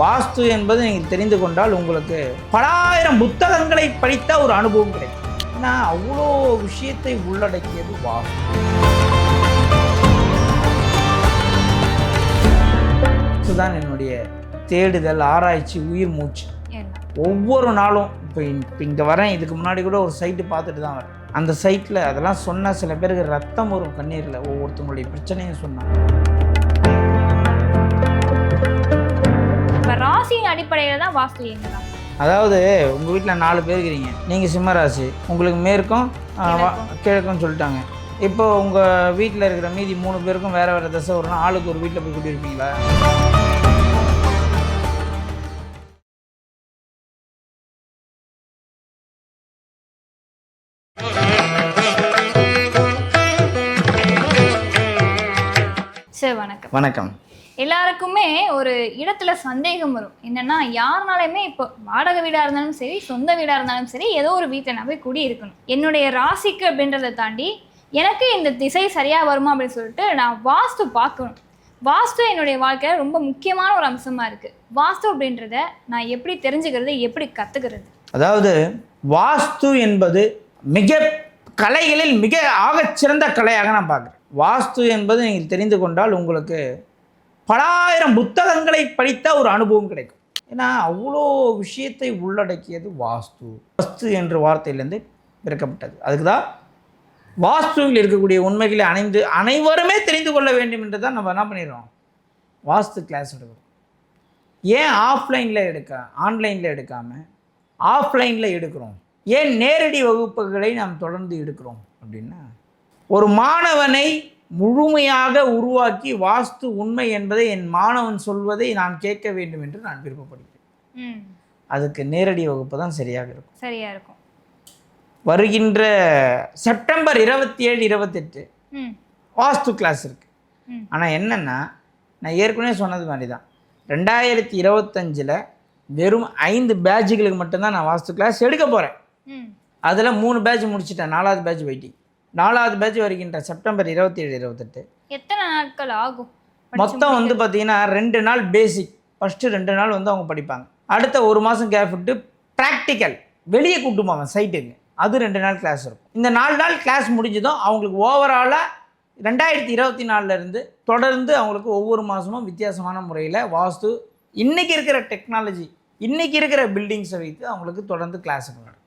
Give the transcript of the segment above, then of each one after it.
வாஸ்து என்பது நீங்கள் தெரிந்து கொண்டால் உங்களுக்கு பலாயிரம் புத்தகங்களை படித்த ஒரு அனுபவம் கிடைக்கும். ஏன்னா அவ்வளோ விஷயத்தை உள்ளடக்கியது வாஸ்து. இதுதான் என்னுடைய தேடுதல் ஆராய்ச்சி உயிர் மூச்சு. ஒவ்வொரு நாளும் இப்போ இப்போ இங்கே வரேன் இதுக்கு முன்னாடி கூட ஒரு சைட்டு பார்த்துட்டு தான் வரேன். அந்த சைட்டில் அதெல்லாம் சொன்னால் சில பேருக்கு ரத்தம் வரும் கண்ணீரில். ஒவ்வொருத்தவங்களுடைய பிரச்சனையும் சொன்னாங்க. அடிப்படையில தான் வாஸ்து இயங்குதா? அதாவது உங்கள் வீட்டில் நாலு பேர் இருக்கிறீங்க நீங்கள் சிம்மராசி. உங்களுக்கு மேற்கும் கிழக்கும். சொல்லிட்டாங்க. இப்போ உங்கள் வீட்டில் இருக்கிற மீதி மூணு பேருக்கும் வேறு வேறு தசை வரும்னா ஆளுக்கு ஒரு வீட்டில் போய் குடியிருப்பீங்களா? சரி வணக்கம். வணக்கம். எல்லாருக்குமே ஒரு இடத்துல சந்தேகம் வரும். என்னன்னா யாருனாலையுமே இப்போ வாடகை வீடாக இருந்தாலும் சரி சொந்த வீடாக இருந்தாலும் சரி ஏதோ ஒரு வீட்டில் நான் போய் குடி இருக்கணும் என்னுடைய ராசிக்கு அப்படின்றத தாண்டி எனக்கு இந்த திசை சரியாக வருமா அப்படின்னு சொல்லிட்டு நான் வாஸ்து பார்க்கணும். வாஸ்து என்னுடைய வாழ்க்கையில் ரொம்ப முக்கியமான ஒரு அம்சமாக இருக்குது வாஸ்து அப்படின்றத நான் எப்படி தெரிஞ்சுக்கிறது எப்படி கற்றுக்கிறது அதாவது வாஸ்து என்பது மிக கலைகளில் மிக ஆகச்சிறந்த கலையாக நான் பார்க்குறேன். வாஸ்து என்பது நீங்கள் தெரிந்து கொண்டால் உங்களுக்கு பலாயிரம் புத்தகங்களை படித்த ஒரு அனுபவம் கிடைக்கும். ஏன்னா அவ்வளோ விஷயத்தை உள்ளடக்கியது வாஸ்து. வாஸ்து என்ற வார்த்தையிலேருந்து பிறக்கப்பட்டது. அதுக்கு தான் வாஸ்துவில் இருக்கக்கூடிய உண்மைகளை அணைந்து அனைவருமே தெரிந்து கொள்ள வேண்டும் என்று தான் நம்ம என்ன பண்ணிடுறோம்? வாஸ்து கிளாஸ் எடுக்கிறோம். ஏன் ஆஃப்லைனில் எடுக்க ஆன்லைனில் எடுக்காமல் ஆஃப்லைனில் எடுக்கிறோம்? ஏன் நேரடி வகுப்புகளை நாம் தொடர்ந்து எடுக்கிறோம் அப்படின்னா ஒரு மாணவனை முழுமையாக உருவாக்கி வாஸ்து உண்மை என்பதை என் மாணவன் சொல்வதை நான் கேட்க வேண்டும் என்று நான் விருப்பப்படுகிறேன். அதுக்கு நேரடி வகுப்பு தான் சரியாக இருக்கும். சரியா இருக்கும். வருகின்ற செப்டம்பர் இருபத்தி ஏழு இருபத்தெட்டு வாஸ்து கிளாஸ் இருக்குது. ஆனால் என்னென்னா நான் ஏற்கனவே சொன்னது மாதிரி தான் ரெண்டாயிரத்தி இருபத்தஞ்சில் வெறும் ஐந்து பேட்சுகளுக்கு மட்டும்தான் நான் வாஸ்து கிளாஸ் எடுக்க போகிறேன் அதில் மூணு பேட்ச் முடிச்சிட்டேன். நாலாவது பேட்ச் வெயிட்டிங் நாலாவது பேட்ச் வருகின்ற செப்டம்பர் இருபத்தி ஏழு இருபத்தெட்டு. எத்தனை நாட்கள் ஆகும் மொத்தம் வந்து பார்த்தீங்கன்னா ரெண்டு நாள் பேசிக் ஃபஸ்ட்டு ரெண்டு நாள் வந்து அவங்க படிப்பாங்க. அடுத்த ஒரு மாதம் கேப் விட்டு ப்ராக்டிக்கல் வெளியே கூட்டு போவாங்க சைட்டுக்கு அது ரெண்டு நாள் கிளாஸ் இருக்கும். இந்த நாலு நாள் கிளாஸ் முடிஞ்சதும் அவங்களுக்கு ஓவராலாக ரெண்டாயிரத்தி இருபத்தி இருந்து தொடர்ந்து அவங்களுக்கு ஒவ்வொரு மாதமும் வித்தியாசமான முறையில் வாஸ்து இன்றைக்கி இருக்கிற டெக்னாலஜி இன்றைக்கி இருக்கிற பில்டிங்ஸை வைத்து அவங்களுக்கு தொடர்ந்து கிளாஸ் நடக்கும். ம்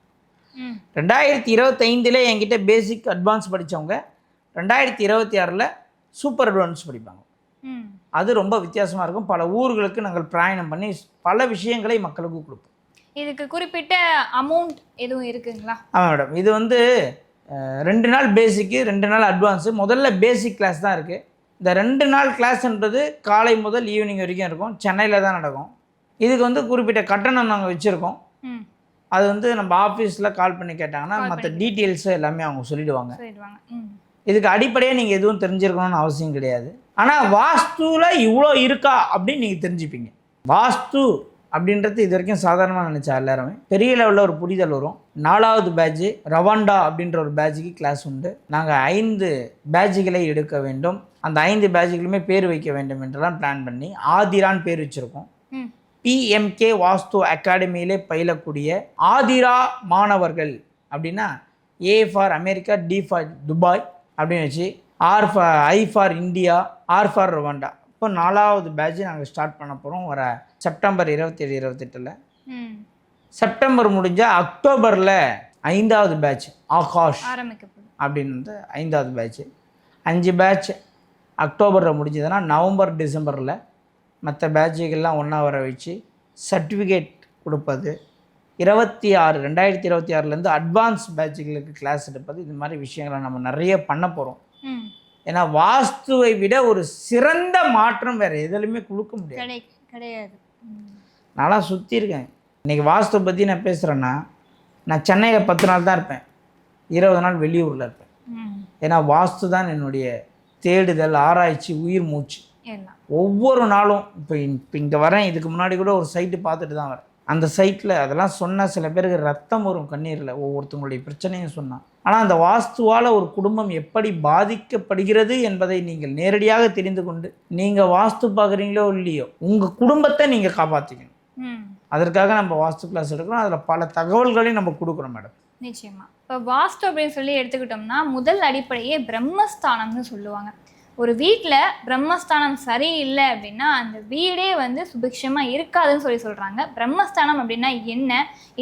ரெண்டாயிரத்தி இருபத்தைந்தில் என்கிட்ட பேசிக் அட்வான்ஸ் படித்தவங்க ரெண்டாயிரத்தி இருபத்தி ஆறில் சூப்பர் அட்வான்ஸ் படிப்பாங்க. அது ரொம்ப வித்தியாசமாக இருக்கும். பல ஊர்களுக்கு நாங்கள் பிரயாணம் பண்ணி பல விஷயங்களை மக்களுக்கு கொடுப்போம். இதுக்கு குறிப்பிட்ட அமௌண்ட் எதுவும் இருக்குங்களா? ஆமாம் மேடம் இது வந்து ரெண்டு நாள் பேசிக்கு ரெண்டு நாள் அட்வான்ஸு முதல்ல பேசிக் கிளாஸ் தான் இருக்குது இந்த ரெண்டு நாள் கிளாஸ்ன்றது காலை முதல் ஈவினிங் வரைக்கும் இருக்கும். சென்னையில் தான் நடக்கும். இதுக்கு வந்து குறிப்பிட்ட கட்டணம் நாங்கள் வச்சுருக்கோம். ம். அது வந்து நம்ம ஆஃபீஸில் கால் பண்ணி கேட்டாங்கன்னா மற்ற. டீட்டெயில்ஸு எல்லாமே அவங்க சொல்லிடுவாங்க. இதுக்கு அடிப்படையாக நீங்கள் எதுவும் தெரிஞ்சிருக்கணும்னு அவசியம் கிடையாது. ஆனால் வாஸ்துவில் இவ்வளோ இருக்கா? அப்படின்னு நீங்கள் தெரிஞ்சுப்பீங்க. வாஸ்து அப்படின்றது இது வரைக்கும் சாதாரணமாக நினச்சா எல்லாருமே. பெரிய லெவலில் ஒரு புரிதல் வரும். நாலாவது பேட்ச் ரவாண்டா அப்படின்ற ஒரு பேட்சுக்கு கிளாஸ் உண்டு. நாங்கள் ஐந்து பேட்சுகளை எடுக்க வேண்டும். அந்த ஐந்து பேட்சுகளுமே பேர் வைக்க வேண்டும் என்றெல்லாம் பிளான் பண்ணி ஆதிரான் பேர் வச்சுருக்கோம். பிஎம்கே வாஸ்து அகாடமியிலே பயிலக்கூடிய ஆதிரா மாணவர்கள் அப்படின்னா A for America D for Dubai அப்படின்னு வச்சு R for I for India R for Rwanda இப்போ நாலாவது பேட்ச் நாங்கள் ஸ்டார்ட் பண்ண போகிறோம் வர செப்டம்பர் இருபத்தேழு இருபத்தெட்டில். செப்டம்பர் முடிஞ்சால் அக்டோபரில் ஐந்தாவது பேட்ச் ஆகாஷ் அப்படின்னு வந்து ஐந்தாவது பேட்ச் அஞ்சு பேட்ச் அக்டோபரில் முடிஞ்சதுன்னா நவம்பர் டிசம்பரில் மற்ற பேட்சுகள்லாம் ஒன்றா வர வச்சு சர்டிஃபிகேட் கொடுப்பது. இருபத்தி ஆறு ரெண்டாயிரத்தி இருபத்தி ஆறுலேருந்து அட்வான்ஸ் பேட்சுகளுக்கு கிளாஸ் எடுப்பது. இது மாதிரி விஷயங்களை நம்ம நிறைய பண்ண போகிறோம் ஏன்னா வாஸ்துவை விட ஒரு சிறந்த மாற்றம் வேறு எதுலையுமே கொடுக்க முடியாது. கிடை கிடையாது. நான்லாம் சுற்றிருக்கேன் இன்றைக்கி வாஸ்து பற்றி நான் பேசுகிறேன்னா நான் சென்னையில் பத்து நாள் தான் இருப்பேன். இருபது நாள் வெளியூரில் இருப்பேன். ஏன்னா வாஸ்து தான் என்னுடைய தேடுதல் ஆராய்ச்சி உயிர் மூச்சு. ஒவ்வொரு நாளும் இப்போ இப்போ இங்கே வரேன் இதுக்கு முன்னாடி கூட ஒரு சைட்டு பார்த்துட்டு தான் வரேன். அந்த சைட்டில் அதெல்லாம் சொன்னால் சில பேருக்கு ரத்தம் வரும் கண்ணீரில். ஒவ்வொருத்தவங்களுடைய பிரச்சனையும் சொன்னான் ஆனால் அந்த வாஸ்துவால் ஒரு குடும்பம் எப்படி பாதிக்கப்படுகிறது என்பதை நீங்கள் நேரடியாக தெரிந்து கொண்டு நீங்கள் வாஸ்து பார்க்குறீங்களோ இல்லையோ உங்கள் குடும்பத்தை நீங்கள் காப்பாற்றிக்கணும் அதற்காக நம்ம வாஸ்து கிளாஸ் எடுக்கிறோம். அதில் பல தகவல்களையும் நம்ம கொடுக்குறோம் மேடம் நிச்சயமா. இப்போ வாஸ்து அப்படின்னு சொல்லி எடுத்துக்கிட்டோம்னா முதல் அடிப்படையே பிரம்மஸ்தானம்னு சொல்லுவாங்க. ஒரு வீட்டில் பிரம்மஸ்தானம் சரியில்லை அப்படின்னா அந்த வீடே வந்து சுபிக்ஷமாக இருக்காதுன்னு சொல்லி சொல்கிறாங்க பிரம்மஸ்தானம் அப்படின்னா என்ன?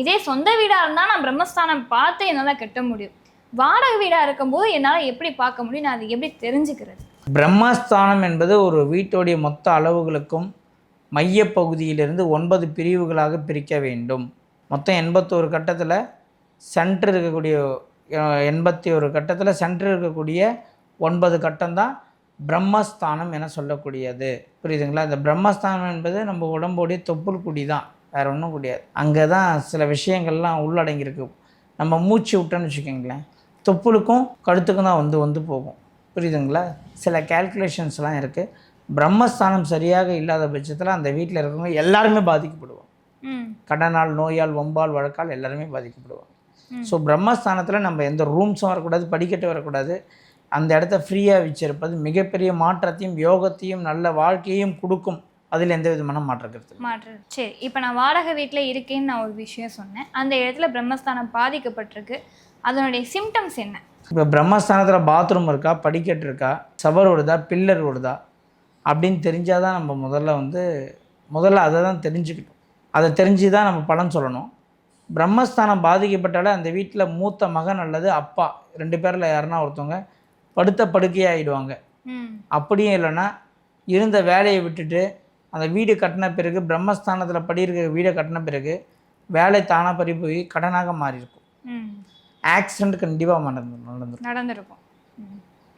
இதே சொந்த வீடாக இருந்தால் நான் பிரம்மஸ்தானம் பார்த்து என்னால் கட்ட முடியும். வாடகை வீடாக இருக்கும்போது என்னால் எப்படி பார்க்க முடியும்? நான் அதை எப்படி தெரிஞ்சுக்கிறது? பிரம்மஸ்தானம் என்பது ஒரு வீட்டுடைய மொத்த அளவுகளுக்கும் மையப்பகுதியிலிருந்து ஒன்பது பிரிவுகளாக பிரிக்க வேண்டும். மொத்தம் எண்பத்தோரு கட்டத்தில் சென்ட்ரு இருக்கக்கூடிய எண்பத்தி ஒரு கட்டத்தில் சென்ட்ரு இருக்கக்கூடிய ஒன்பது கட்டம்தான் பிரம்மஸ்தானம் என சொல்லக்கூடியது. புரியுதுங்களா? இந்த பிரம்மஸ்தானம் என்பது நம்ம உடம்போடைய தொப்புள் குடி தான். வேற ஒன்றும் கிடையாது. அங்கே தான் சில விஷயங்கள்லாம் உள்ளடங்கியிருக்கு. நம்ம மூச்சு விட்டோன்னு வச்சுக்கோங்களேன். தொப்புளுக்கும் கழுத்துக்கும் தான் வந்து வந்து போகும். புரியுதுங்களா? சில கேல்குலேஷன்ஸ்லாம் இருக்குது பிரம்மஸ்தானம் சரியாக இல்லாத பட்சத்தில் அந்த வீட்டில் இருக்கிறவங்க எல்லாருமே பாதிக்கப்படுவாங்க. ம். கடனால் நோயால் வம்பால் வழக்கால் எல்லாருமே பாதிக்கப்படுவாங்க. ஸோ பிரம்மஸ்தானத்தில் நம்ம எந்த ரூம்ஸும் வரக்கூடாது படிக்கட்டு வரக்கூடாது. அந்த இடத்த ஃப்ரீயாக வச்சிருப்பது மிகப்பெரிய மாற்றத்தையும் யோகத்தையும் நல்ல வாழ்க்கையையும் கொடுக்கும். அதில் எந்த விதமான மாற்றம் கருத்து இல்லை. மாற்று. சரி இப்போ நான் வாடகை வீட்டில் இருக்கேன்னு நான் ஒரு விஷயம் சொன்னேன். அந்த இடத்துல பிரம்மஸ்தானம் பாதிக்கப்பட்டிருக்கு. அதனுடைய சிம்டம்ஸ் என்ன? இப்போ பிரம்மஸ்தானத்தில் பாத்ரூம் இருக்கா படிக்கட்டு இருக்கா சவர் ஓடுதா பில்லர் ஓடுதா அப்படின்னு தெரிஞ்சால் தான் நம்ம முதல்ல வந்து முதல்ல அதை தான் தெரிஞ்சுக்கணும். அதை தெரிஞ்சு தான் நம்ம பலன் சொல்லணும். பிரம்மஸ்தானம் பாதிக்கப்பட்டாலே அந்த வீட்டில் மூத்த மகன் அல்லது அப்பா ரெண்டு பேரில் யாருன்னா ஒருத்தவங்க படுத்த படுக்கையாகிடுவாங்க அப்படியும் இல்லைன்னா இருந்த வேலையை விட்டுட்டு அந்த வீடு கட்டின பிறகு பிரம்மஸ்தானத்தில் படி இருக்க வீடை கட்டின பிறகு வேலை தானாக பறி போய் கடனாக மாறி இருக்கும் ம். ஆக்சிடெண்ட் கண்டிப்பாக நடந்து நடந்துரும். நடந்திருக்கும்.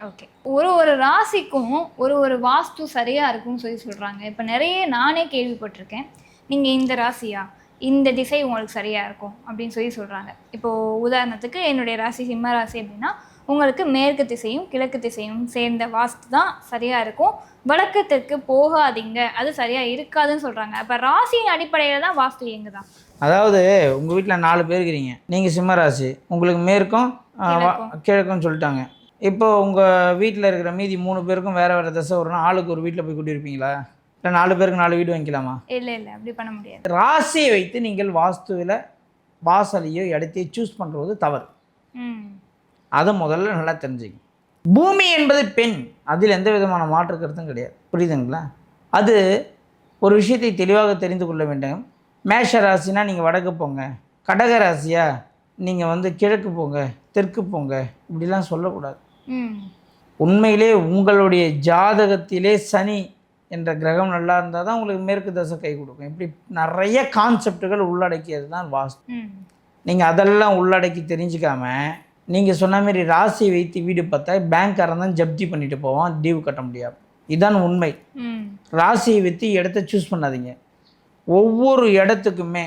ஓகே. ஒரு ஒரு ராசிக்கும் ஒரு ஒரு வாஸ்து சரியா இருக்கும்னு சொல்லி சொல்றாங்க. இப்போ நிறைய நானே கேள்விப்பட்டிருக்கேன். நீங்க இந்த ராசியா? இந்த திசை உங்களுக்கு சரியா இருக்கும் அப்படின்னு சொல்லி சொல்றாங்க. இப்போ உதாரணத்துக்கு என்னுடைய ராசி சிம்ம ராசி அப்படின்னா உங்களுக்கு மேற்கு திசையும் கிழக்கு திசையும் சேர்ந்த வாஸ்து தான் சரியா இருக்கும். வடக்கு தெற்கு போகாதீங்க. அது சரியா இருக்காதுன்னு சொல்றாங்க. அப்ப ராசியின் அடிப்படையில தான் வாஸ்து இயங்குதா? அதாவது உங்கள் வீட்டில் நாலு பேர் இருக்கிறீங்க நீங்கள் சிம்மராசி உங்களுக்கு மேற்கும் கிழக்கும். சொல்லிட்டாங்க. இப்போ உங்கள் வீட்டில் இருக்கிற மீதி மூணு பேருக்கும் வேறு வேறு திசை வரும்னா ஆளுக்கு ஒரு வீட்டில் போய் குடியிருப்பீங்களா இல்லை நாலு பேருக்கு நாலு வீடு வாங்கிக்கலாமா? இல்ல இல்ல. அப்படி பண்ண முடியாது. ராசியை வைத்து நீங்கள் வாஸ்துவில் வாசலையோ இடத்தையோ சூஸ் பண்ணுறது தவறு. அதை முதல்ல நல்லா தெரிஞ்சுங்க. பூமி என்பது பெண். அதில் எந்த விதமான மாற்று கருத்தும் கிடையாது. புரியுதுங்களா? அது ஒரு விஷயத்தை தெளிவாக தெரிந்து கொள்ள வேண்டும். மேஷ ராசினா நீங்கள் வடக்கு போங்க. கடக ராசியா? நீங்கள் வந்து கிழக்கு போங்க. தெற்கு போங்க. இப்படிலாம் சொல்லக்கூடாது. உண்மையிலே உங்களுடைய ஜாதகத்திலே சனி என்ற கிரகம் நல்லா இருந்தால் தான் உங்களுக்கு மேற்கு தசை கை கொடுக்கும். இப்படி நிறைய கான்செப்டுகள் உள்ளடக்கியது தான் வாஸ்து. நீங்கள் அதெல்லாம் உள்ளடக்கி தெரிஞ்சுக்காம நீங்கள் சொன்ன மாதிரி ராசி வைத்து வீடு பார்த்தா பேங்க்காரன் தான் ஜப்தி பண்ணிட்டு போவான் டியூ கட்ட முடியாது. இதான் உண்மை. ராசியை வைத்து இடத்த சூஸ் பண்ணாதீங்க. ஒவ்வொரு இடத்துக்குமே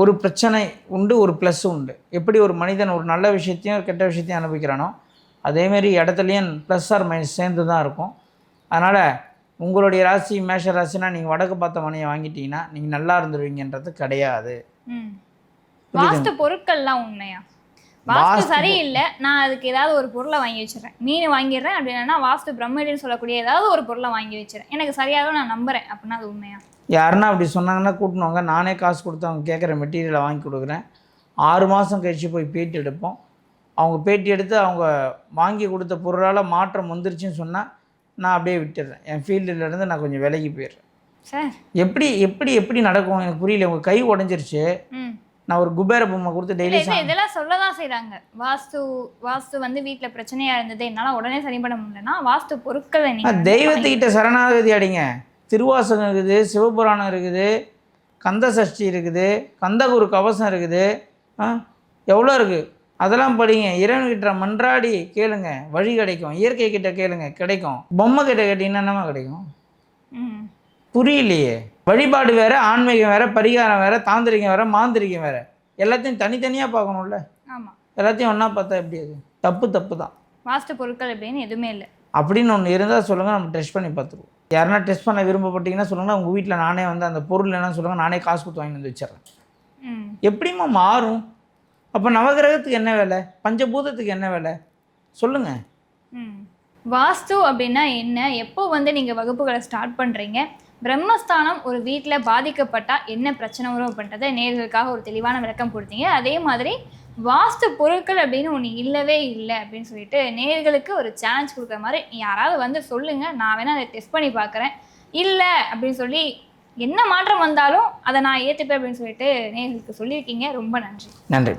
ஒரு பிரச்சனை உண்டு ஒரு ப்ளஸ் உண்டு. எப்படி ஒரு மனிதன் ஒரு நல்ல விஷயத்தையும் ஒரு கெட்ட விஷயத்தையும் அனுபவிக்கிறானோ அதேமாரி இடத்துலையும் ப்ளஸ் ஆர் மைனஸ் சேர்ந்து தான் இருக்கும். அதனால் உங்களுடைய ராசி மேஷ ராசினா நீங்கள் வடக்கு பார்த்த மனையை வாங்கிட்டீங்கன்னா நீங்கள் நல்லா இருந்துருவீங்கன்றது கிடையாது. பொருட்கள்லாம் உண்மையா? வாஸ்து சரியில்லை நான் அதுக்கு ஏதாவது ஒரு பொருளை வாங்கி வச்சிடுறேன். மீன் வாங்கிடுறேன் அப்படின்னா வாஸ்து பிரம்மடின்னு சொல்லக்கூடிய ஏதாவது ஒரு பொருளை வாங்கி வச்சிடறேன். எனக்கு சரியாக நான் நம்புறேன் அப்படின்னா அது உண்மையா? யாருன்னா அப்படி சொன்னாங்கன்னா கூட்டினுவாங்க நானே காசு கொடுத்து அவங்க கேட்குற மெட்டீரியலை வாங்கி கொடுக்குறேன். ஆறு மாதம் கழித்து போய் பேட்டி எடுப்போம். அவங்க பேட்டி எடுத்து அவங்க வாங்கி கொடுத்த பொருளால் மாற்றம் வந்துருச்சுன்னு சொன்னால் நான் அப்படியே விட்டுடுறேன். என் ஃபீல்டில் இருந்து நான் கொஞ்சம் விலகி போயிடுறேன். சார். எப்படி எப்படி எப்படி நடக்கும்? எனக்கு புரியல. உங்கள் கை உடஞ்சிருச்சு. நான் ஒரு குபேர பொம்மை கொடுத்து டெய்லி இது இதெல்லாம் சொல்லதான் செய்றாங்க. வாஸ்து வாஸ்து வந்து வீட்ல பிரச்சனையா இருந்தது. என்னால உடனே சரி பண்ண முடியலன்னா வாஸ்து பொருட்களை நீங்க வந்து தெய்வத்துக்கிட்ட சரணாகதி அடிங்க. திருவாசகம் இருக்குது சிவபுராணம் இருக்குது கந்த சஷ்டி இருக்குது கந்தகுரு கவசம் இருக்குது. எவ்வளோ இருக்குது அதெல்லாம் படிங்க. இறைவன்கிட்ட மன்றாடி கேளுங்க. வழி கிடைக்கும். இயற்கை கிட்ட கேளுங்க. கிடைக்கும். பொம்மை கிட்ட கேட்டிங்கன்னா என்னமா கிடைக்கும்? ம். புரியலையே. வழிபாடு வேற ஆன்மீகம் வேற பரிகாரம் வேற தாந்திரிகம் வேற மாந்திரிகம் வேற. எல்லாத்தையும் தனித்தனியாக பார்க்கணும்ல? ஆமா. எல்லாத்தையும் ஒன்றா பார்த்தா எப்படி அது? தப்பு தப்பு தான். வாஸ்து பொருட்கள் அப்படின்னு எதுவுமே இல்லை. அப்படின்னு ஒன்று இருந்தால் சொல்லுங்கள் நம்ம டெஸ்ட் பண்ணி பார்த்துருவோம் யாருன்னா டெஸ்ட் பண்ண விரும்பப்பட்டீங்கன்னா சொல்லுங்கள் உங்கள் வீட்டில் நானே வந்து அந்த பொருள் என்னன்னு சொல்லுங்கள் நானே காசு கொடுத்து வாங்கி வந்து வச்சிடுறேன். ம். எப்படிம்மா மாறும்? அப்போ நவகிரகத்துக்கு என்ன வேலை? பஞ்சபூதத்துக்கு என்ன வேலை? சொல்லுங்கள். வாஸ்து அப்படின்னா என்ன? எப்போ வந்து நீங்கள் வகுப்புகளை ஸ்டார்ட் பண்ணுறீங்க பிரம்மஸ்தானம் ஒரு வீட்டில் பாதிக்கப்பட்டால் என்ன பிரச்சனை வரும் அப்படின்றத நேர்களுக்காக ஒரு தெளிவான விளக்கம் கொடுத்தீங்க. அதே மாதிரி வாஸ்து பொருட்கள் அப்படின்னு ஒன்று இல்லவே இல்லை அப்படின்னு சொல்லிட்டு நேர்களுக்கு ஒரு சேலஞ்ச் கொடுக்குற மாதிரி யாராவது வந்து சொல்லுங்கள் நான் வேணால் அதை டெஸ்ட் பண்ணி பார்க்குறேன். இல்லை அப்படின்னு சொல்லி என்ன மாற்றம் வந்தாலும் அதை நான் ஏற்றுப்பேன் அப்படின்னு சொல்லிட்டு நேர்களுக்கு சொல்லியிருக்கீங்க. ரொம்ப நன்றி. நன்றி.